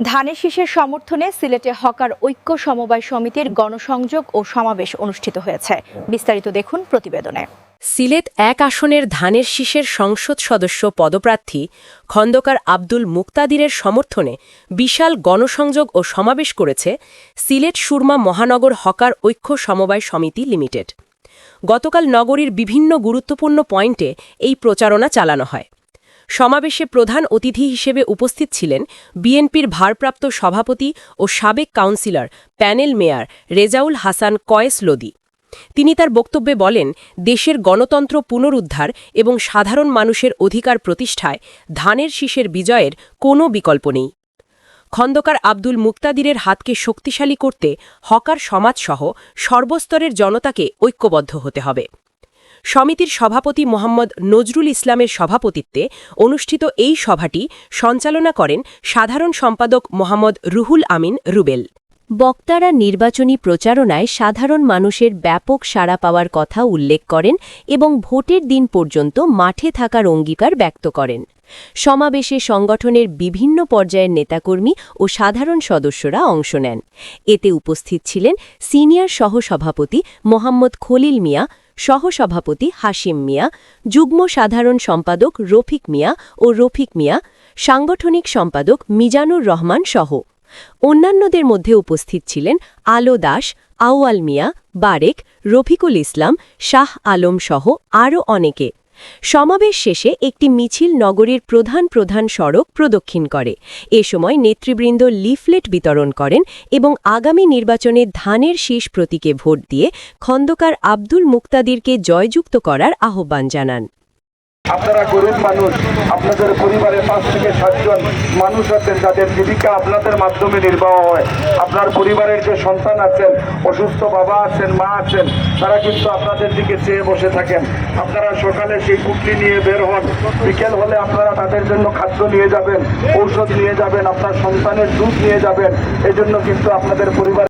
ধানের শীষের সমর্থনে সিলেটে হকার ঐক্য সমবায় সমিতির গণসংযোগ ও সমাবেশ অনুষ্ঠিত হয়েছে। বিস্তারিত দেখুন প্রতিবেদনে। সিলেট এক আসনের ধানের শীষের সংসদ সদস্য পদপ্রার্থী খন্দকার আব্দুল মুক্তাদিরের সমর্থনে বিশাল গণসংযোগ ও সমাবেশ করেছে সিলেট সুরমা মহানগর হকার ঐক্য সমবায় সমিতি লিমিটেড। গতকাল নগরীর বিভিন্ন গুরুত্বপূর্ণ পয়েন্টে এই প্রচারণা চালানো হয়। সমাবেশে প্রধান অতিথি হিসেবে উপস্থিত ছিলেন বিএনপির ভারপ্রাপ্ত সভাপতি ও সাবেক councillor, panel mayor Rezaul Hasan Kayes Lodi. তিনি তার বক্তব্যে বলেন, দেশের গণতন্ত্র পুনরুদ্ধার এবং সাধারণ মানুষের অধিকার প্রতিষ্ঠায় ধানের শীষের বিজয়ের কোনো বিকল্প নেই। খন্দকার আব্দুল মুক্তাদিরের হাতকে শক্তিশালী করতে হকার সমাজসহ সর্বস্তরের জনতাকে ঐক্যবদ্ধ হতে হবে। সমিতির সভাপতি মোহাম্মদ নজরুল ইসলামের সভাপতিত্বে অনুষ্ঠিত এই সভাটি সঞ্চালনা করেন সাধারণ সম্পাদক মোহাম্মদ রুহুল আমিন রুবেল। বক্তারা নির্বাচনী প্রচারণায় সাধারণ মানুষের ব্যাপক সাড়া পাওয়ার কথা উল্লেখ করেন এবং ভোটের দিন পর্যন্ত মাঠে থাকার অঙ্গীকার ব্যক্ত করেন। সমাবেশে সংগঠনের বিভিন্ন পর্যায়ের নেতাকর্মী ও সাধারণ সদস্যরা অংশ নেন। এতে উপস্থিত ছিলেন সিনিয়র সহসভাপতি মোহাম্মদ খলিল মিয়া, সহসভাপতি হাশিম মিয়া, যুগ্ম সাধারণ সম্পাদক রফিক মিয়া ও রফিক মিয়া, সাংগঠনিক সম্পাদক মিজানুর রহমান সহ। অন্যান্যদের মধ্যে উপস্থিত ছিলেন আলো দাস, আউয়াল মিয়া, বারেক, রফিকুল ইসলাম, শাহ আলম সহ আরও অনেকে। সমাবেশ শেষে একটি মিছিল নগরীর প্রধান প্রধান সড়ক প্রদক্ষিণ করে। এ সময় নেতৃবৃন্দ লিফলেট বিতরণ করেন এবং আগামী নির্বাচনে ধানের শীষ প্রতীকে ভোট দিয়ে খন্দকার আব্দুল মুক্তাদিরকে জয়যুক্ত করার আহ্বান জানান। আপনারা গরিব মানুষ, আপনাদের পরিবারে পাঁচ থেকে সাতজন মানুষ আছেন, যাদের জীবিকা আপনাদের মাধ্যমে নির্বাহ হয়। আপনার পরিবারের যে সন্তান আছেন, অসুস্থ বাবা আছেন, মা আছেন, তারা কিন্তু আপনাদের দিকে চেয়ে বসে থাকেন। আপনারা সকালে সেই পুটলি নিয়ে বের হন। বিকেল হলে আপনারা তাদের জন্য খাদ্য নিয়ে যাবেন, ঔষধ নিয়ে যাবেন, আপনার সন্তানের দুধ নিয়ে যাবেন। এজন্য কিন্তু আপনাদের পরিবার